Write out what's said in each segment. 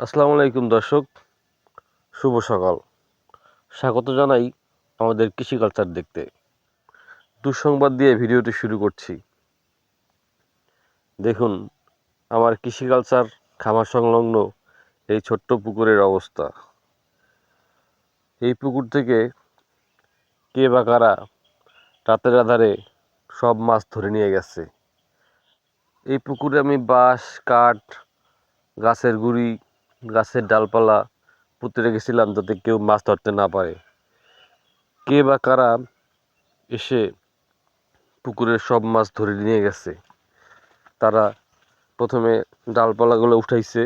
আসসালামু আলাইকুম দর্শক, শুভ সকাল। স্বাগত জানাই আমাদের কৃষি কালচার দেখতে। দুঃসংবাদ দিয়ে ভিডিওটি শুরু করছি। দেখুন, আমার কৃষি কালচার, খামার সংলগ্ন এই ছোট্ট পুকুরের অবস্থা। এই পুকুর থেকে কে বা কারা রাতের আধারে সব মাছ ধরে নিয়ে গেছে। এই পুকুরে আমি বাঁশ, কাঠ, গাছের গুঁড়ি গাছের ডালপালা পুঁতে রেখেছিলাম যাতে কেউ মাছ ধরতে না পারে। কে বা কারা এসে পুকুরের সব মাছ ধরে নিয়ে গেছে, তারা প্রথমে ডালপালাগুলো উঠাইছে,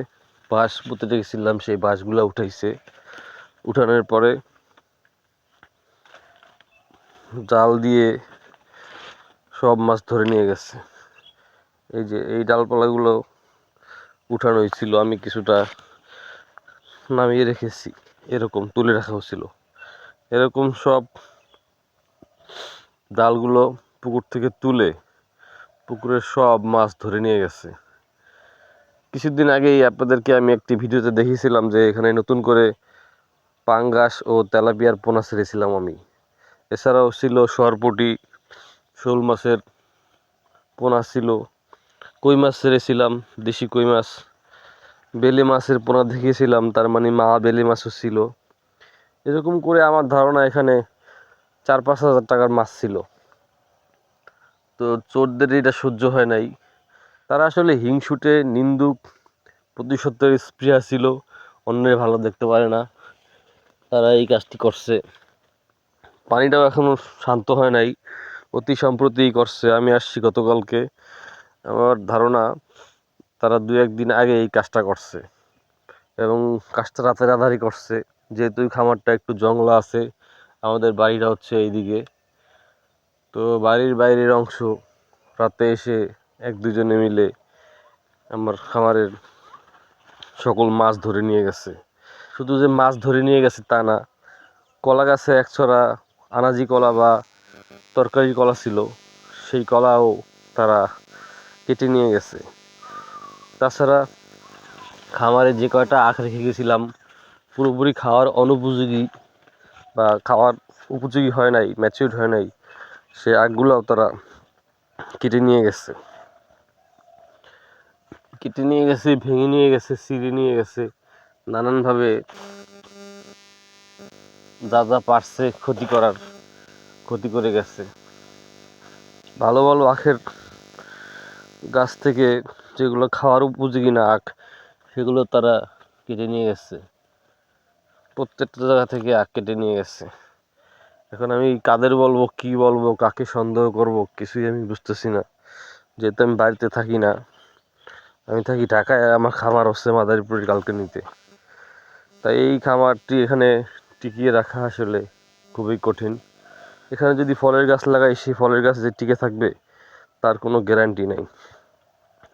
বাঁশ পুঁতে রেখেছিলাম, সেই বাঁশগুলো উঠাইছে। উঠানোর পরে জাল দিয়ে সব মাছ ধরে নিয়ে গেছে। এই যে এই ডালপালাগুলো উঠানো হয়েছিল আমি কিছুটা নামিয়ে রেখেছি। এরকম তুলে রাখা হয়েছিল। এরকম সব ডালগুলো পুকুর থেকে তুলে পুকুরের সব মাছ ধরে নিয়ে গেছে। কিছুদিন আগেই আপনাদেরকে আমি একটি ভিডিওতে দেখিয়েছিলাম যে এখানে নতুন করে পাঙ্গাস ও তেলাপিয়ার পোনা ছেড়েছিলাম আমি। এছাড়াও ছিল সরপুটি শোল মাছের পোনা ছিল, কই মাছ ছেড়েছিলাম, দেশি কই মাছ বেলে মাছের পোনা দেখেছিলাম, তার মানে মা বেলে মাছও ছিল। এরকম করে আমার ধারণা এখানে চার পাঁচ হাজার টাকার মাছ ছিল। তো চোরদের এটা সহ্য হয় নাই। তারা আসলে হিংসুটে, নিন্দুক, প্রতিশোধের স্পৃহা ছিল, অন্যের ভালো দেখতে পারে না। তারা এই কাজটি করছে। পানিটাও এখনও শান্ত হয় নাই, অতি সম্প্রতি করছে। আমি আসছি গতকালকে। আমার ধারণা তারা দু একদিন আগে এই কাজটা করছে এবং কাজটা রাতের আধারই করছে। যেহেতু খামারটা একটু জংলা আছে, আমাদের বাড়িটা হচ্ছে এইদিকে। তো বাড়ির বাইরের অংশ রাতে এসে এক দুজনে মিলে আমার খামারের সকল মাছ ধরে নিয়ে গেছে। শুধু যে মাছ ধরে নিয়ে গেছে তা না, কলা গাছে এক একছড়া আনাজি কলা বা তরকারি কলা ছিল, সেই কলাও তারা কেটে নিয়ে গেছে। তাছাড়া খামারে যে কয়টা আখ রেখে গেছিলাম, পুরোপুরি খাওয়ার অনুপযোগী বা খাওয়ার উপযোগী হয় নাই ম্যাচিউর হয় নাই, সে আখগুলোও তারা কেটে নিয়ে গেছে। কেটে নিয়ে গেছে, ভেঙে নিয়ে গেছে, ছিঁড়ে নিয়ে গেছে, নানানভাবে যা যা পারছে ক্ষতি করার ক্ষতি করে গেছে। ভালো ভালো আখের গাছ থেকে যেগুলো খাওয়ার উপযোগী না আখ, সেগুলো তারা কেটে নিয়ে গেছে। প্রত্যেকটা জায়গা থেকে আখ কেটে নিয়ে গেছে। এখন আমি কাদের বলব, কি বলব, কাকে সন্দেহ করব, কিছুই আমি বুঝতেছি না। যেহেতু আমি বাড়িতে থাকি না, আমি থাকি ঢাকায় আমার খামার হচ্ছে মাদারীপুরের কালকানিতে। তাই এই খামারটি এখানে টিকিয়ে রাখা আসলে খুবই কঠিন। এখানে যদি ফলের গাছ লাগাই, সেই ফলের গাছ যে টিকে থাকবে, তার কোনো গ্যারান্টি নেই।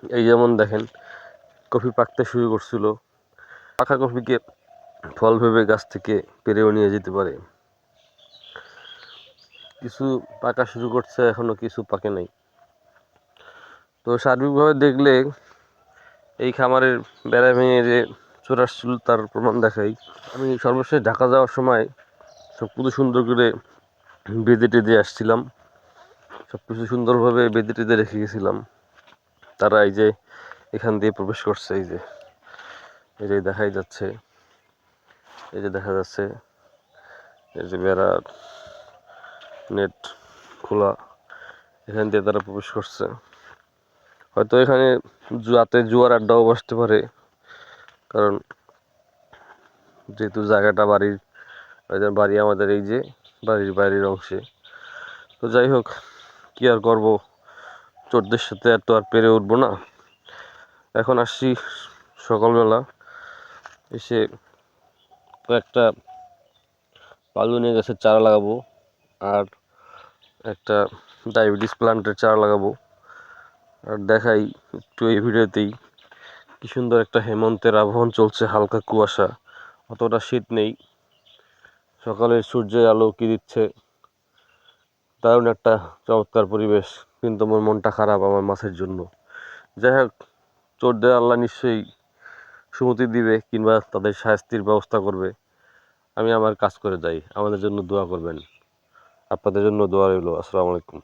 এই যেমন দেখেন, কফি পাকতে শুরু করছিল। পাকা কফিকে ফল ভেবে গাছ থেকে পেরেও নিয়ে যেতে পারে। কিছু পাকা শুরু করছে, এখনও কিছু পাকে নাই। তো সার্বিকভাবে দেখলে এই খামারের বেড়া ভেঙে যে চোর আসছিল তার প্রমাণ দেখাই। আমি সর্বশেষ ঢাকা যাওয়ার সময় সব কিছু সুন্দর করে বেঁধে টেঁধে আসছিলাম। সব কিছু সুন্দরভাবে বেঁধে টেঁধে রেখে গেছিলাম। তারা এই যে এখান দিয়ে প্রবেশ করছে, এই যে এই যে দেখাই যাচ্ছে, এই যে দেখা যাচ্ছে, এই যে বেড়া নেট খোলা, এখান দিয়ে তারা প্রবেশ করছে। হয়তো এখানে রাতে জুয়ার আড্ডাও বসতে পারে, কারণ যেহেতু জায়গাটা বাড়ির বাড়ি আমাদের এই যে, বাড়ির বাইরের অংশে। তো যাই হোক, কী আর করব? চোরদের সাথে এত আর পেরে উঠবো না। এখন আসছি সকালবেলা। এসে কয়েকটা পালুনি গাছের চারা লাগাবো আর একটা ডায়াবেটিস প্লান্টের চারা লাগাবো। আর দেখাই একটু এই ভিডিওতেই কি সুন্দর একটা হেমন্তের আবহন চলছে হালকা কুয়াশা, অতটা শীত নেই। সকালে সূর্যের আলো কি দিচ্ছে, দারুণ একটা চমৎকার পরিবেশ। কিন্তু আমার মনটা খারাপ আমার মাছের জন্য। যাই হোক, চোরদের আল্লাহ নিশ্চয়ই সুমতি দিবে কিংবা তাদের শাস্তির ব্যবস্থা করবে। আমি আমার কাজ করে যাই। আমাদের জন্য দোয়া করবেন। আপনাদের জন্য দোয়া রইল। আসসালামু আলাইকুম।